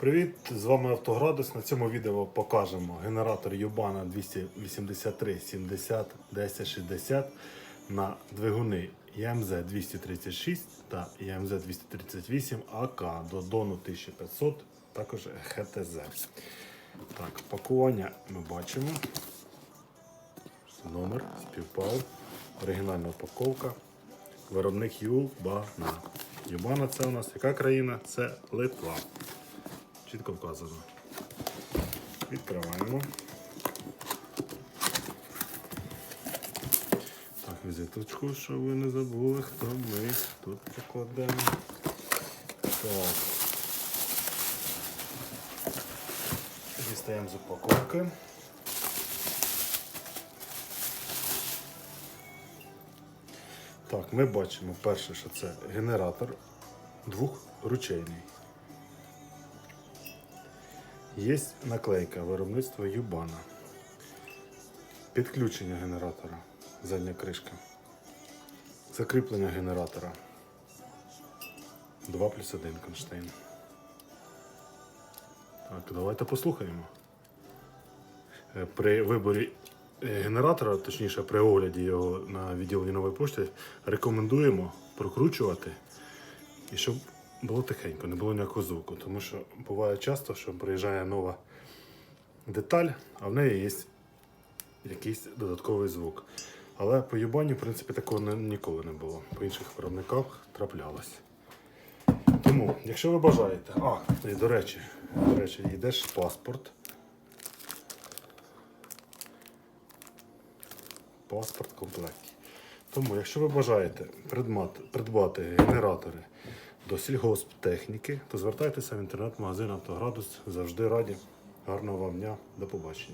Привіт, з вами Автоградус. На цьому відео покажемо генератор Юбана 283 70 10 60 на двигуни ЯМЗ 236 та ЯМЗ 238 АК до Дону 1500, також ХТЗ. Так, пакування ми бачимо. Номер співпав. Оригінальна упаковка. Виробник Юбана. Юбана це у нас яка країна? Це Литва. Чітко вказано. Відкриваємо. Так, візиточку, щоб ви не забули, хто ми тут покладемо. Так. Дістаємо з упаковки. Так, ми бачимо перше, що це генератор двохручейний. Є наклейка виробництва Юбана. Підключення генератора. Задня кришка. Закріплення генератора. 2 плюс 1 Конштейн. Так, давайте послухаємо. Е, При виборі е, генератора, точніше при огляді його на відділенні нової пошти, рекомендуємо прокручувати і щоб було тихенько, не було ніякого звуку. Тому що буває часто, що приїжджає нова деталь, а в неї є якийсь додатковий звук. Але по юбані, в принципі, такого ніколи не було. По інших виробниках траплялось. Тому, якщо ви бажаєте, а, і до речі, до речі, йдеш паспорт. Паспорт в комплекті. Тому, якщо ви бажаєте придбати, придбати генератори до сільгосптехніки, то звертайтеся в інтернет-магазин Автоградус. Завжди раді. Гарного вам дня. До побачення.